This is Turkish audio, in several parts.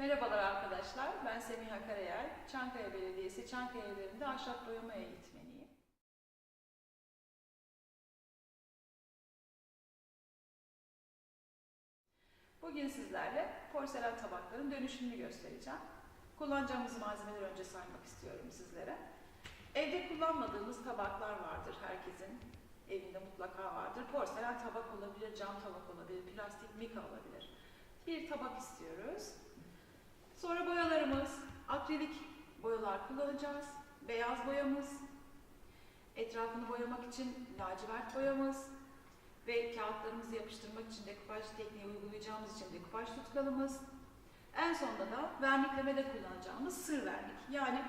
Merhabalar arkadaşlar, ben Semiha Karayel. Çankaya Belediyesi Çankaya Evlerinde ahşap boyama eğitmeniyim. Bugün sizlerle porselen tabakların dönüşümünü göstereceğim. Kullanacağımız malzemeleri önce saymak istiyorum sizlere. Evde kullanmadığımız tabaklar vardır herkesin. Evinde mutlaka vardır. Porselen tabak olabilir, cam tabak olabilir, plastik mika olabilir. Bir tabak istiyoruz. Sonra boyalarımız, akrilik boyalar kullanacağız. Beyaz boyamız, etrafını boyamak için lacivert boyamız ve kağıtlarımızı yapıştırmak için dekupaj tekniği uygulayacağımız için dekupaj tutkalımız. En sonunda da verniklemede kullanacağımız sır vernik. Yani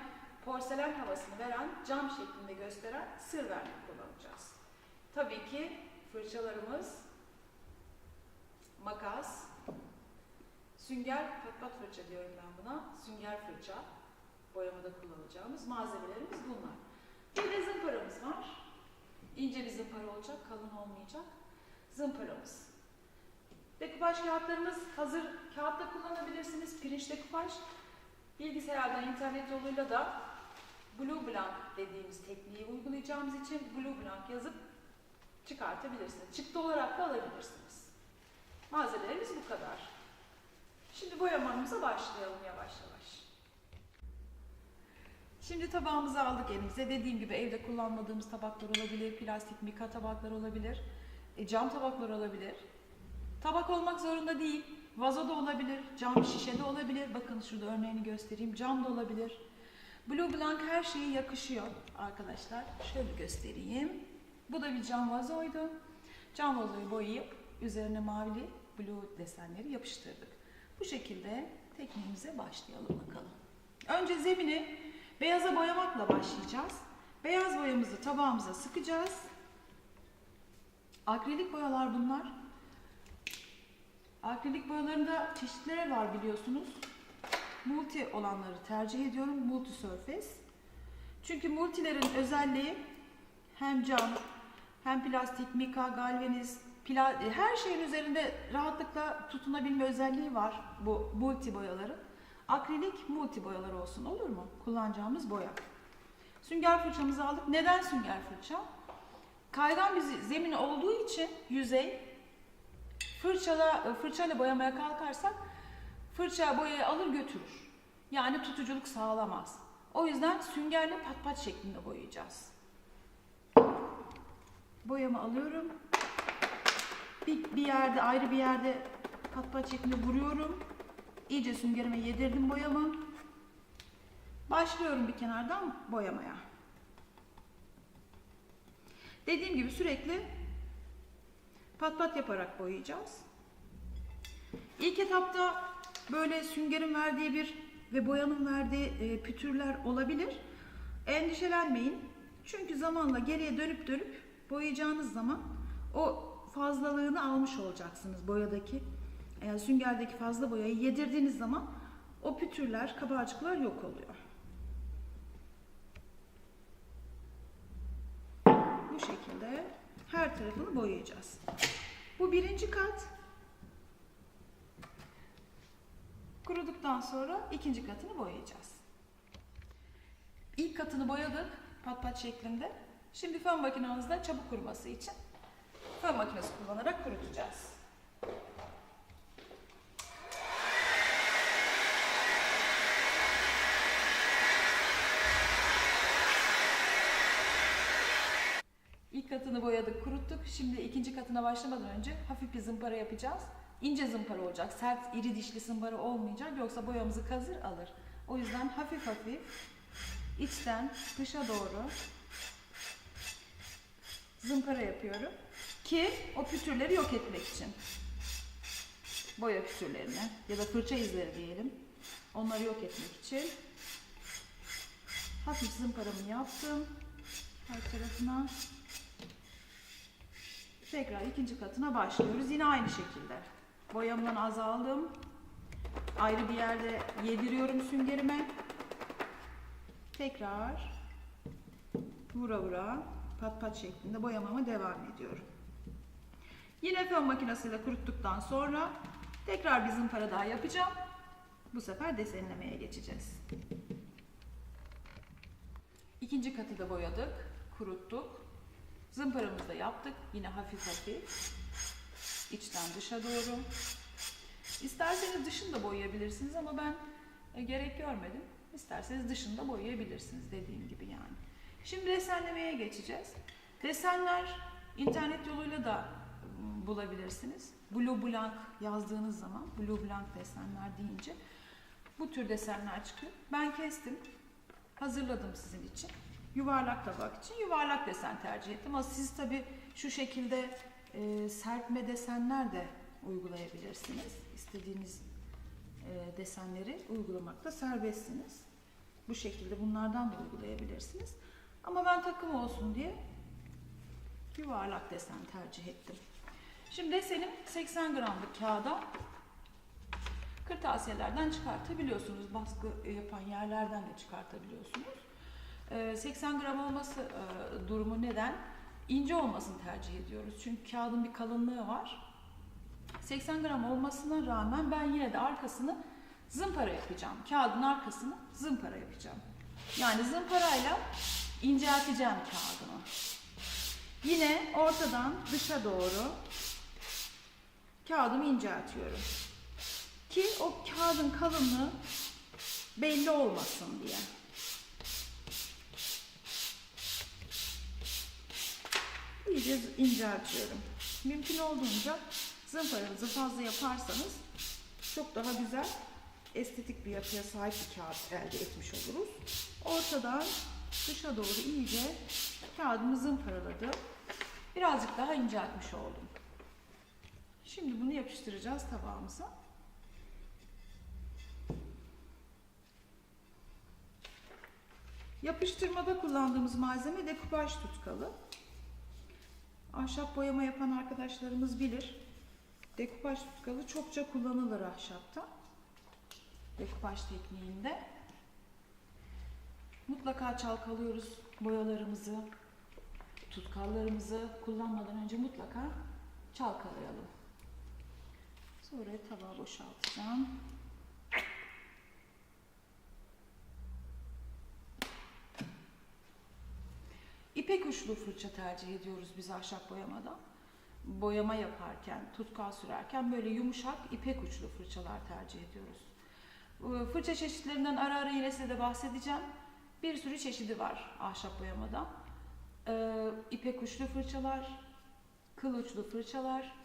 porselen havasını veren, cam şeklinde gösteren sır vernik kullanacağız. Tabii ki fırçalarımız, makas, Sünger, pat pat fırça diyorum ben buna. Sünger fırça. Boyamada kullanacağımız malzemelerimiz bunlar. Bir de zımparamız var. İnce bir zımpara olacak, kalın olmayacak. Zımparamız. Dekupaj kağıtlarımız hazır kağıtta kullanabilirsiniz. Pirinç dekupaj. Bilgisayardan, internet yoluyla da Blue Blank dediğimiz tekniği uygulayacağımız için Blue Blank yazıp çıkartabilirsiniz. Çıktı olarak da alabilirsiniz. Malzemelerimiz bu kadar. Şimdi boyamamıza başlayalım yavaş yavaş. Şimdi tabağımızı aldık elimize. Dediğim gibi evde kullanmadığımız tabaklar olabilir, plastik mika tabaklar olabilir, e, cam tabaklar olabilir. Tabak olmak zorunda değil. Vazo da olabilir, cam şişe de olabilir. Bakın şurada örneğini göstereyim. Cam da olabilir. Blue Blank her şeye yakışıyor arkadaşlar. Şöyle göstereyim. Bu da bir cam vazoydu. Cam vazoyu boyayıp üzerine mavili blue desenleri yapıştırdık. Bu şekilde tekniğimize başlayalım bakalım. Önce zemini beyaza boyamakla başlayacağız. Beyaz boyamızı tabağımıza sıkacağız. Akrilik boyalar bunlar. Akrilik boyalarında çeşitleri var biliyorsunuz. Multi olanları tercih ediyorum. Multi surface. Çünkü multilerin özelliği hem cam hem plastik, mika, galvaniz, pla her şeyin üzerinde rahatlıkla tutunabilme özelliği var bu multi boyaların. Akrilik multi boyalar olsun olur mu? Kullanacağımız boya. Sünger fırçamızı aldık. Neden sünger fırça? Kaygan bir zemin olduğu için yüzey fırçala fırçayla boyamaya kalkarsak fırça boyayı alır götürür. Yani tutuculuk sağlamaz. O yüzden süngerle pat pat şeklinde boyayacağız. Boyamı alıyorum. Bir, bir yerde ayrı bir yerde pat pat şeklinde vuruyorum. İyice süngerime yedirdim boyamı. Başlıyorum bir kenardan boyamaya. Dediğim gibi sürekli pat pat yaparak boyayacağız. İlk etapta böyle süngerin verdiği bir ve boyanın verdiği e, pütürler olabilir. Endişelenmeyin. Çünkü zamanla geriye dönüp dönüp boyayacağınız zaman o fazlalığını almış olacaksınız boyadaki. Yani süngerdeki fazla boyayı yedirdiğiniz zaman o pütürler, kabarcıklar yok oluyor. Bu şekilde her tarafını boyayacağız. Bu birinci kat. Kuruduktan sonra ikinci katını boyayacağız. İlk katını boyadık pat pat şeklinde. Şimdi fön makinemizde çabuk kuruması için fön makinesi kullanarak kurutacağız. İlk katını boyadık, kuruttuk. Şimdi ikinci katına başlamadan önce hafif bir zımpara yapacağız. İnce zımpara olacak, sert, iri dişli zımpara olmayacak. Yoksa boyamızı kazır alır. O yüzden hafif hafif içten dışa doğru zımpara yapıyorum ki o pütürleri yok etmek için. Boya pütürlerini ya da fırça izleri diyelim. Onları yok etmek için hafif zımparamı yaptım her tarafına. Tekrar ikinci katına başlıyoruz. Yine aynı şekilde. Boyamdan azaldım. Ayrı bir yerde yediriyorum süngerime. Tekrar vura vura pat pat şeklinde boyamama devam ediyorum. Yine fön makinesiyle kuruttuktan sonra tekrar bir zımpara daha yapacağım. bu sefer desenlemeye geçeceğiz. İkinci katı da boyadık, kuruttuk. Zımparamızı da yaptık. Yine hafif hafif. İçten dışa doğru. İsterseniz dışını da boyayabilirsiniz ama ben e, gerek görmedim. İsterseniz dışını da boyayabilirsiniz dediğim gibi yani. Şimdi desenlemeye geçeceğiz. Desenler internet yoluyla da bulabilirsiniz. Blue Blank yazdığınız zaman Blue Blank desenler deyince bu tür desenler çıkıyor. Ben kestim. Hazırladım sizin için. Yuvarlak tabak için yuvarlak desen tercih ettim. Ama siz tabi şu şekilde e, serpme desenler de uygulayabilirsiniz. İstediğiniz e, desenleri uygulamakta serbestsiniz. Bu şekilde bunlardan da uygulayabilirsiniz. Ama ben takım olsun diye yuvarlak desen tercih ettim. Şimdi desenim 80 gramlık kağıda kırtasiyelerden çıkartabiliyorsunuz. Baskı yapan yerlerden de çıkartabiliyorsunuz. Ee, 80 gram olması e, durumu neden? İnce olmasını tercih ediyoruz. Çünkü kağıdın bir kalınlığı var. 80 gram olmasına rağmen ben yine de arkasını zımpara yapacağım. Kağıdın arkasını zımpara yapacağım. Yani zımparayla incelteceğim kağıdımı. Yine ortadan dışa doğru kağıdımı inceltiyorum. Ki o kağıdın kalınlığı belli olmasın diye. İyice inceltiyorum. Mümkün olduğunca zımparanızı fazla yaparsanız çok daha güzel estetik bir yapıya sahip bir kağıt elde etmiş oluruz. Ortadan dışa doğru iyice kağıdımı zımparaladım. Birazcık daha inceltmiş oldum. Şimdi bunu yapıştıracağız tabağımıza. Yapıştırmada kullandığımız malzeme dekupaj tutkalı. Ahşap boyama yapan arkadaşlarımız bilir. Dekupaj tutkalı çokça kullanılır ahşapta. Dekupaj tekniğinde. Mutlaka çalkalıyoruz boyalarımızı, tutkallarımızı kullanmadan önce mutlaka çalkalayalım. Sonra tabağa boşaltacağım. İpek uçlu fırça tercih ediyoruz biz ahşap boyamada. Boyama yaparken, tutkal sürerken böyle yumuşak ipek uçlu fırçalar tercih ediyoruz. Ee, Fırça çeşitlerinden ara ara yine size de bahsedeceğim. Bir sürü çeşidi var ahşap boyamada. Ee, ipek uçlu fırçalar, kıl uçlu fırçalar,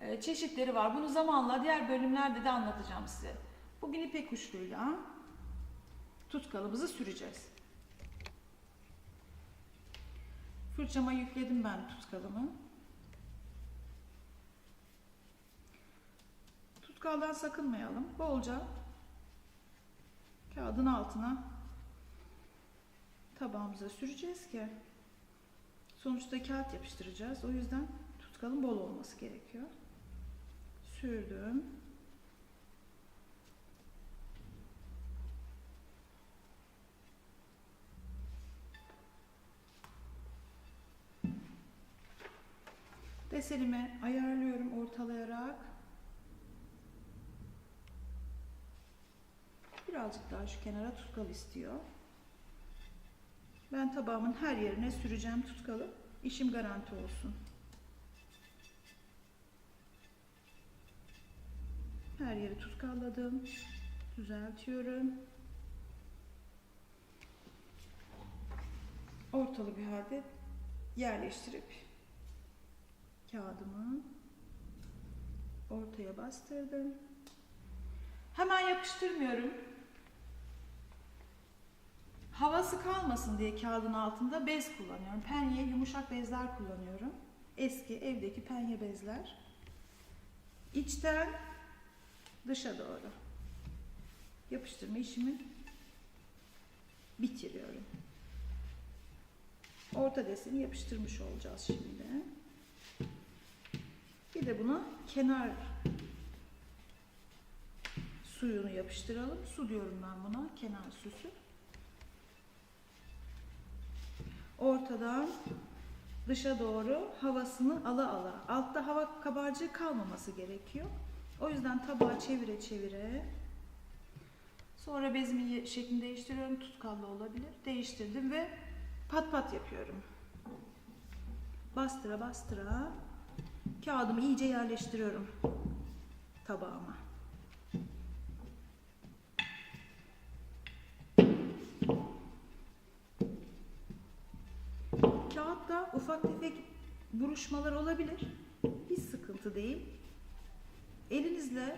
e, çeşitleri var. Bunu zamanla diğer bölümlerde de anlatacağım size. Bugün ipek uçluyla tutkalımızı süreceğiz. Fırçama yükledim ben tutkalımı. Tutkaldan sakınmayalım. Bolca kağıdın altına tabağımıza süreceğiz ki sonuçta kağıt yapıştıracağız. O yüzden tutkalın bol olması gerekiyor. Sürdüm. Desenimi ayarlıyorum ortalayarak. Birazcık daha şu kenara tutkal istiyor. Ben tabağımın her yerine süreceğim tutkalı. İşim garanti olsun. Her yeri tutkalladım. Düzeltiyorum. Ortalı bir halde yerleştirip kağıdımı ortaya bastırdım. Hemen yapıştırmıyorum. Havası kalmasın diye kağıdın altında bez kullanıyorum. Penye, yumuşak bezler kullanıyorum. Eski evdeki penye bezler. İçten dışa doğru yapıştırma işimi bitiriyorum. Orta deseni yapıştırmış olacağız şimdi. Bir de buna kenar suyunu yapıştıralım. Su diyorum ben buna. Kenar süsü. Ortadan dışa doğru havasını ala ala. Altta hava kabarcığı kalmaması gerekiyor. O yüzden tabağı çevire çevire Sonra bezimi ye- şeklini değiştiriyorum. Tutkallı olabilir. Değiştirdim ve pat pat yapıyorum. Bastıra bastıra kağıdımı iyice yerleştiriyorum tabağıma. Kağıtta ufak tefek buruşmalar olabilir. Hiç sıkıntı değil. Elinizle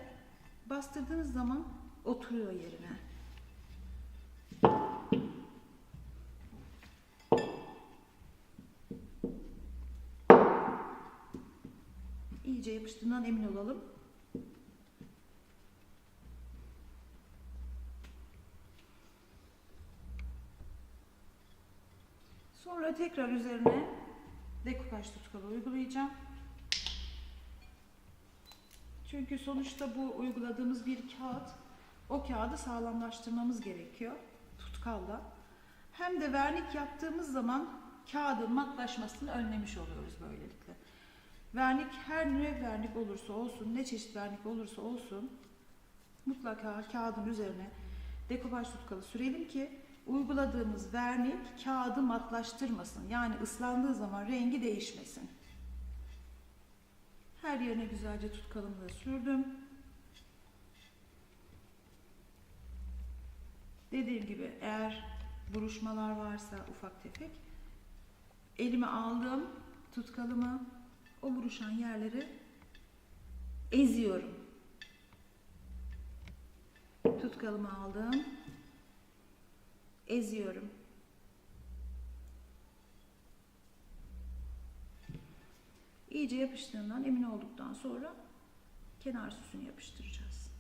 bastırdığınız zaman oturuyor yerine. İyice yapıştığından emin olalım. Sonra tekrar üzerine dekupaj tutkalı uygulayacağım. Çünkü sonuçta bu uyguladığımız bir kağıt. O kağıdı sağlamlaştırmamız gerekiyor tutkalla. Hem de vernik yaptığımız zaman kağıdın matlaşmasını önlemiş oluyoruz böylelikle. Vernik her ne vernik olursa olsun, ne çeşit vernik olursa olsun mutlaka kağıdın üzerine dekopaj tutkalı sürelim ki uyguladığımız vernik kağıdı matlaştırmasın. Yani ıslandığı zaman rengi değişmesin. Her yerine güzelce tutkalımı da sürdüm. Dediğim gibi eğer buruşmalar varsa ufak tefek elime aldım tutkalımı o buruşan yerleri eziyorum. Tutkalımı aldım. Eziyorum. İyice yapıştığından emin olduktan sonra kenar süsünü yapıştıracağız.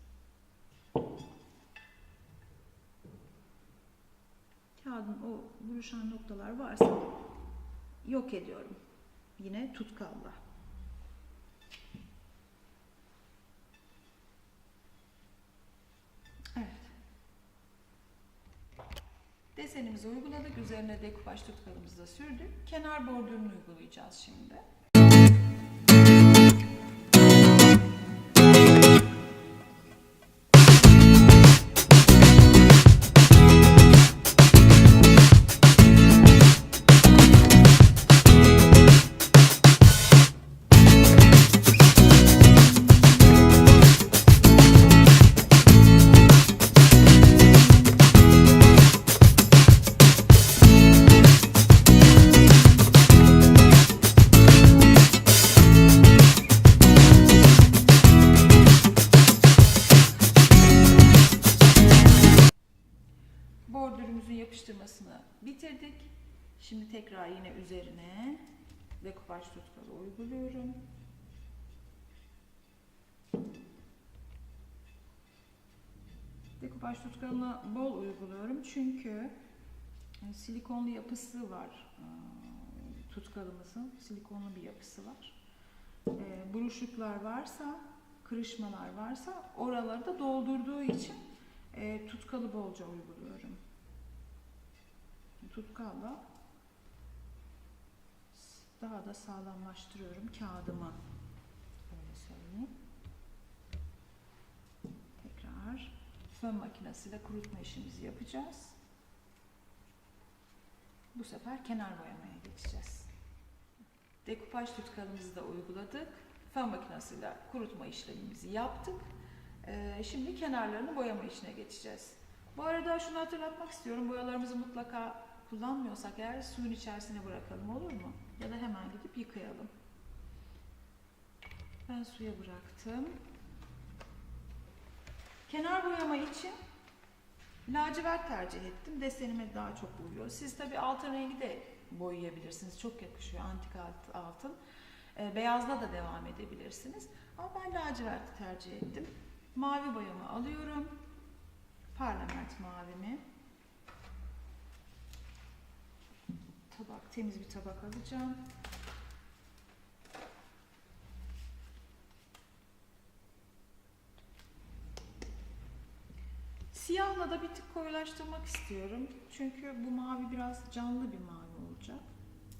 Kağıdın o buruşan noktalar varsa yok ediyorum. Yine tutkalla. Desenimizi uyguladık. Üzerine dekupaj tutkalımızı da sürdük. Kenar bordürünü uygulayacağız şimdi. Tekrar yine üzerine dekupaj tutkalı uyguluyorum. Dekupaj tutkalını bol uyguluyorum çünkü e, silikonlu yapısı var e, tutkalımızın. Silikonlu bir yapısı var. E, Buruşuklar varsa, kırışmalar varsa oraları da doldurduğu için tutkalı bolca uyguluyorum. Tutkalla daha da sağlamlaştırıyorum kağıdımı. Öyle söyleyeyim. Tekrar fön makinesiyle kurutma işimizi yapacağız. Bu sefer kenar boyamaya geçeceğiz. Dekupaj tutkalımızı da uyguladık. Fön makinesiyle kurutma işlemimizi yaptık. Ee, şimdi kenarlarını boyama işine geçeceğiz. Bu arada şunu hatırlatmak istiyorum. Boyalarımızı mutlaka kullanmıyorsak eğer suyun içerisine bırakalım olur mu? Ya da hemen gidip yıkayalım. Ben suya bıraktım. Kenar boyama için lacivert tercih ettim. Desenime daha çok uyuyor. Siz tabi altın rengi de boyayabilirsiniz. Çok yakışıyor antik alt- altın. Ee, beyazla da devam edebilirsiniz. Ama ben laciverti tercih ettim. Mavi boyamı alıyorum. Parlament mavimi. Tabak, temiz bir tabak alacağım. Siyahla da bir tık koyulaştırmak istiyorum. Çünkü bu mavi biraz canlı bir mavi olacak.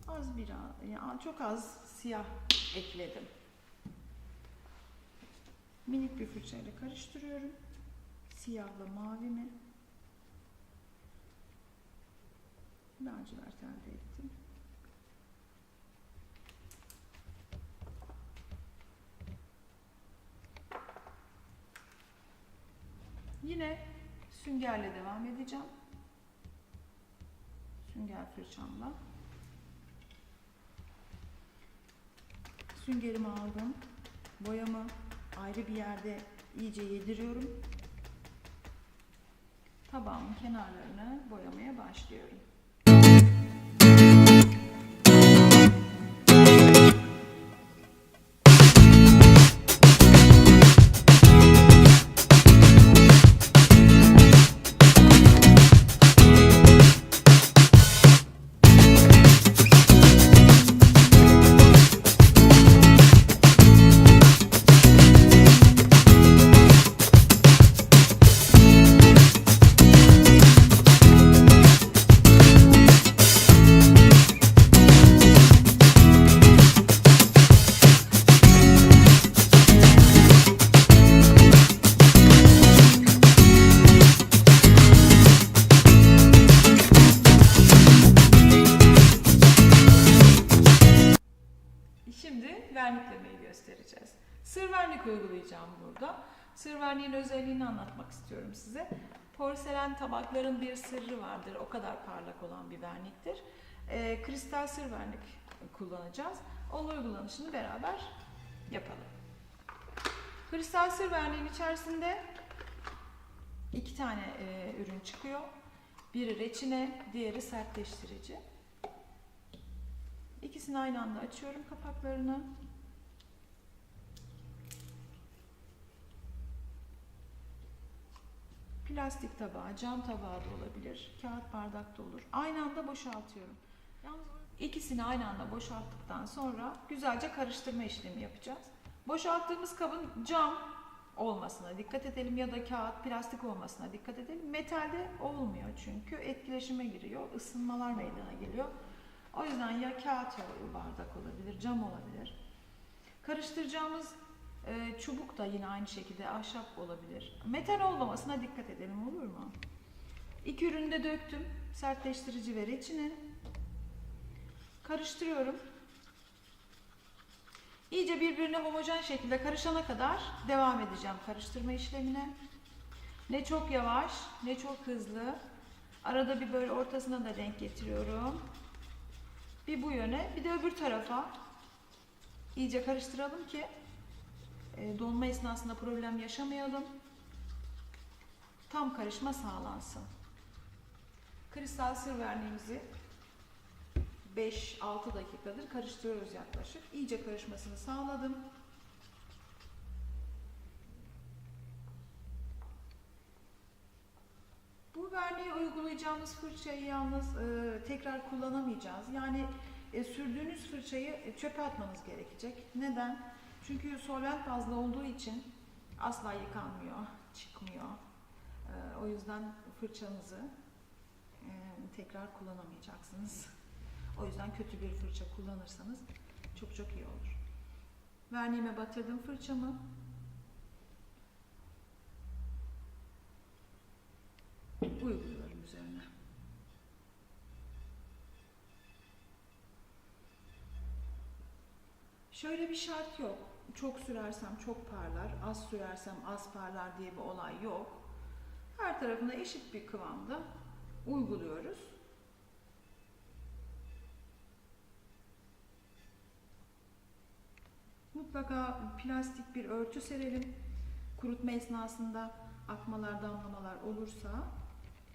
Az biraz, yani çok az siyah ekledim. Minik bir fırçayla karıştırıyorum. Siyahla mavimi. Lacivert elde ettim. Yine süngerle devam edeceğim. Sünger fırçamla. Süngerimi aldım. Boyamı ayrı bir yerde iyice yediriyorum. Tabağımın kenarlarını boyamaya başlıyorum. Vernik uygulayacağım burada. Sır verniğin özelliğini anlatmak istiyorum size. Porselen tabakların bir sırrı vardır. O kadar parlak olan bir verniktir. Ee, kristal sır vernik kullanacağız. Onun uygulanışını beraber yapalım. Kristal sır verniğin içerisinde iki tane e, ürün çıkıyor. Biri reçine, diğeri sertleştirici. İkisini aynı anda açıyorum kapaklarını. Plastik tabağı, cam tabağı da olabilir, kağıt bardak da olur. Aynı anda boşaltıyorum. Yalnız ikisini aynı anda boşalttıktan sonra güzelce karıştırma işlemi yapacağız. Boşalttığımız kabın cam olmasına dikkat edelim ya da kağıt, plastik olmasına dikkat edelim. Metalde olmuyor çünkü etkileşime giriyor, ısınmalar meydana geliyor. O yüzden ya kağıt bardak olabilir, cam olabilir. Karıştıracağımız e, çubuk da yine aynı şekilde ahşap olabilir. Metal olmamasına dikkat edelim olur mu? İki ürünü de döktüm. Sertleştirici ve reçine. Karıştırıyorum. İyice birbirine homojen şekilde karışana kadar devam edeceğim karıştırma işlemine. Ne çok yavaş, ne çok hızlı. Arada bir böyle ortasına da denk getiriyorum. Bir bu yöne, bir de öbür tarafa iyice karıştıralım ki donma esnasında problem yaşamayalım. Tam karışma sağlansın. Kristal sır verniğimizi 5-6 dakikadır karıştırıyoruz yaklaşık. İyice karışmasını sağladım. Bu verniği uygulayacağımız fırçayı yalnız e, tekrar kullanamayacağız. Yani e, sürdüğünüz fırçayı e, çöpe atmanız gerekecek. Neden? Çünkü solvent bazlı olduğu için asla yıkanmıyor, çıkmıyor. E, o yüzden fırçanızı e, tekrar kullanamayacaksınız. O yüzden kötü bir fırça kullanırsanız çok çok iyi olur. Verniğime batırdım fırçamı. Uyguluyorum üzerine. Şöyle bir şart yok. Çok sürersem çok parlar, az sürersem az parlar diye bir olay yok. Her tarafına eşit bir kıvamda uyguluyoruz. Mutlaka plastik bir örtü serelim. Kurutma esnasında akmalar, damlamalar olursa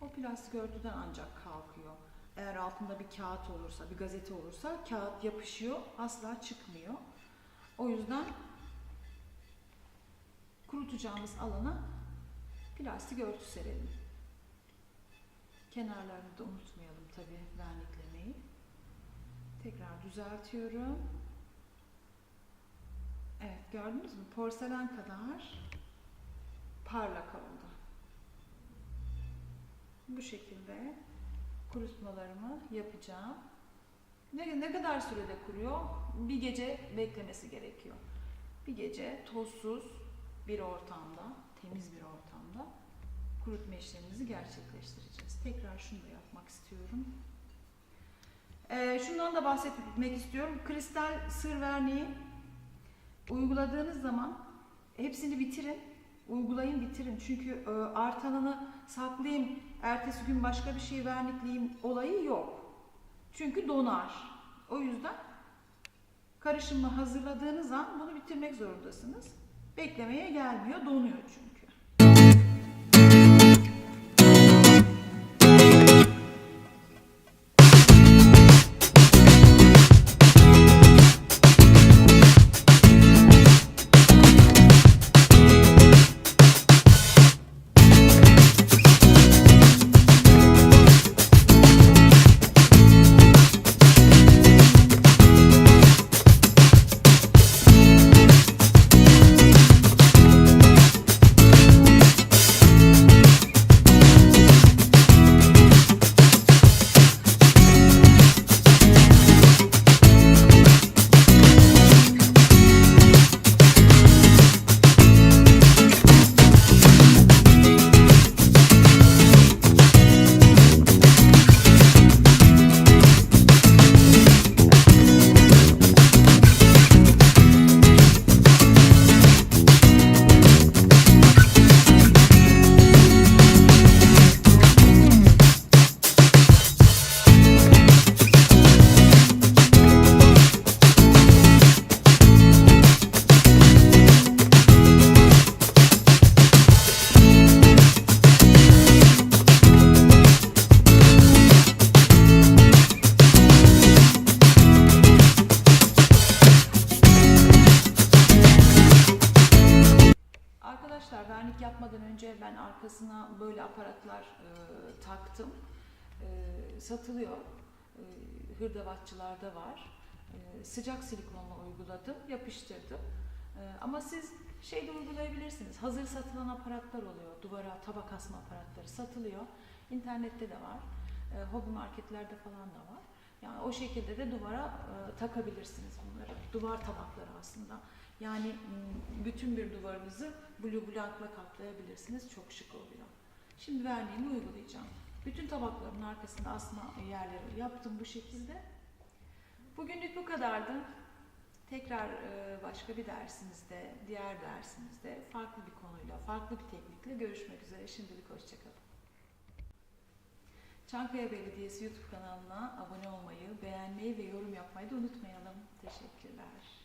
o plastik örtüden ancak kalkıyor. Eğer altında bir kağıt olursa, bir gazete olursa kağıt yapışıyor, asla çıkmıyor. O yüzden kurutacağımız alana plastik örtü serelim. Kenarlarını da unutmayalım tabii verniklemeyi. Tekrar düzeltiyorum. Evet gördünüz mü? Porselen kadar parlak oldu. Bu şekilde kurutmalarımı yapacağım. Ne, ne kadar sürede kuruyor? Bir gece beklemesi gerekiyor. Bir gece tozsuz bir ortamda, temiz bir ortamda kurutma işlemimizi gerçekleştireceğiz. Tekrar şunu da yapmak istiyorum. Ee, şundan da bahsetmek istiyorum. Kristal sır verniği uyguladığınız zaman hepsini bitirin. Uygulayın bitirin. Çünkü e, artanını saklayayım, ertesi gün başka bir şey vernikleyeyim olayı yok. Çünkü donar. O yüzden karışımı hazırladığınız an bunu bitirmek zorundasınız. Beklemeye gelmiyor, donuyor çünkü. Sıcak silikonla uyguladım, yapıştırdım. E, ama siz şeyde uygulayabilirsiniz. Hazır satılan aparatlar oluyor. Duvara tabak asma aparatları satılıyor. İnternette de var. E, hobi marketlerde falan da var. Yani o şekilde de duvara e, takabilirsiniz bunları. Duvar tabakları aslında. Yani m, bütün bir duvarınızı blue blankla kaplayabilirsiniz. Çok şık oluyor. Şimdi verniğimi uygulayacağım. Bütün tabakların arkasında asma yerleri yaptım bu şekilde. Bugünlük bu kadardı. Tekrar e, başka bir dersimizde, diğer dersimizde farklı bir konuyla, farklı bir teknikle görüşmek üzere. Şimdilik hoşçakalın. Çankaya Belediyesi YouTube kanalına abone olmayı, beğenmeyi ve yorum yapmayı da unutmayalım. Teşekkürler.